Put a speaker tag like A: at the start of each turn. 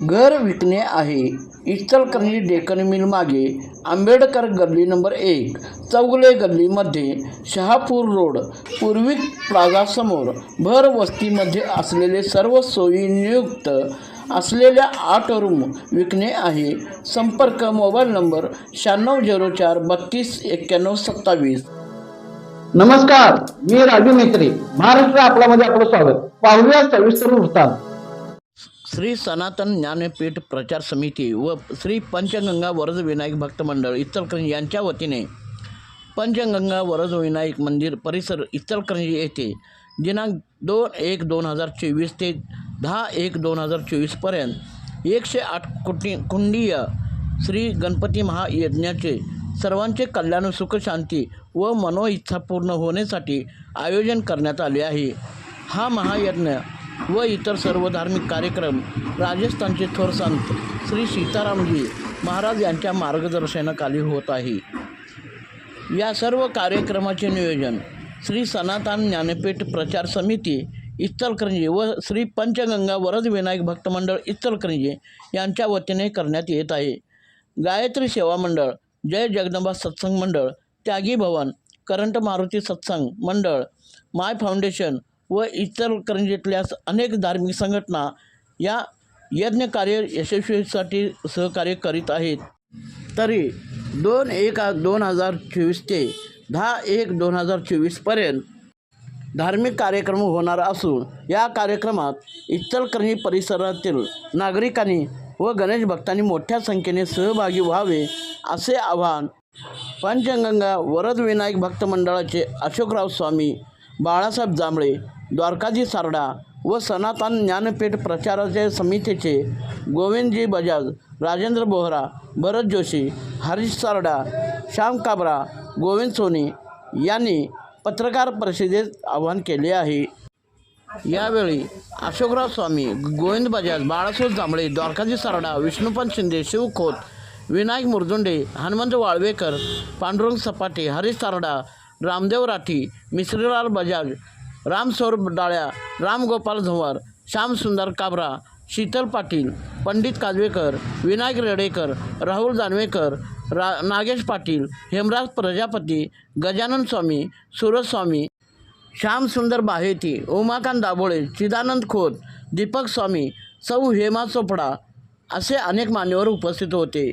A: घर विकणे आहे. इचलकरंजी डेक्कन मिल मागे आंबेडकर गल्ली नंबर एक चौगले गल्लीमध्ये शहापूर रोड पूर्वी प्लाझासमोर भर वस्तीमध्ये असलेले सर्व सोयीनियुक्त असलेल्या आठ रूम विकणे आहे. संपर्क मोबाईल नंबर शहाण्णव झिरो चार बत्तीस एक्क्याण्णव सत्तावीस.
B: नमस्कार मी राजू मेत्री. महाराष्ट्र आपल्यामध्ये आपलं स्वागत. पाहूया सविस्तर वृत्तांत.
A: श्री सनातन ज्ञानपीठ प्रचार समिती व श्री पंचगंगा वरद विनायक भक्त मंडळ इचलकरंजी यांच्या वतीने पंचगंगा वरद विनायक मंदिर परिसर इचलकरंजी येथे दिनांक दोन एक दोन हजार चोवीस ते दहा एक दोन हजार चोवीसपर्यंत एकशे आठ कुटी कुंडीय श्री गणपती महायज्ञाचे सर्वांचे कल्याण सुखशांती व मनोइच्छा पूर्ण होण्यासाठी आयोजन करण्यात आले आहे. हा महायज्ञ व इतर सर्व धार्मिक कार्यक्रम राजस्थानचे थोर संत श्री सीतारामजी महाराज यांच्या मार्गदर्शनाखाली होत आहे. या सर्व कार्यक्रमाचे नियोजन श्री सनातन ज्ञानपीठ प्रचार समिती इचलकरंजी व श्री पंचगंगा वरद विनायक भक्त मंडळ इचलकरंजी यांच्या वतीने करण्यात येत आहे. गायत्री सेवा मंडळ जय जगदंबा सत्संग मंडळ त्यागी भवन करंट मारुती सत्संग मंडळ माय फाउंडेशन व इचलकरंजीतल्या अनेक धार्मिक संघटना या यज्ञ कार्य यशस्वीसाठी सहकार्य करीत आहेत. तरी दोन एक दोन हजार चोवीस ते दहा एक दोन हजार चोवीसपर्यंत धार्मिक कार्यक्रम होणार असून या कार्यक्रमात इचलकरंजी परिसरातील नागरिकांनी व गणेश भक्तांनी मोठ्या संख्येने सहभागी व्हावे असे आवाहन पंचगंगा वरद विनायक भक्त मंडळाचे अशोकराव स्वामी बाळासाहेब जांभळे द्वारकाजी सारडा व सनातन ज्ञानपीठ प्रचाराचे समितीचे गोविंदजी बजाज राजेंद्र बोहरा भरत जोशी हरीश सारडा श्याम काबरा गोविंद सोनी यांनी पत्रकार परिषदेत आवाहन केले आहे. यावेळी अशोकराव स्वामी गोविंद बजाज बाळासाहेब जांभळे द्वारकाजी सारडा विष्णुपंत शिंदे शिव खोत विनायक मुरदुंडे हनुमंत वाळवेकर पांडुरंग सपाटे हरीश सारडा रामदेव राठी मिश्रीलाल बजाज रामस्वरूप डाळ्या रामगोपाल झंवर श्यामसुंदर काबरा शीतल पाटील पंडित काजवेकर विनायक रेडेकर राहुल जानवेकर रा नागेश पाटील हेमराज प्रजापती गजानन स्वामी सूरज स्वामी श्यामसुंदर बाहेती उमाकांत दाभोळे चिदानंद खोत दीपक स्वामी सौ हेमा चोपडा असे अनेक मान्यवर उपस्थित होते.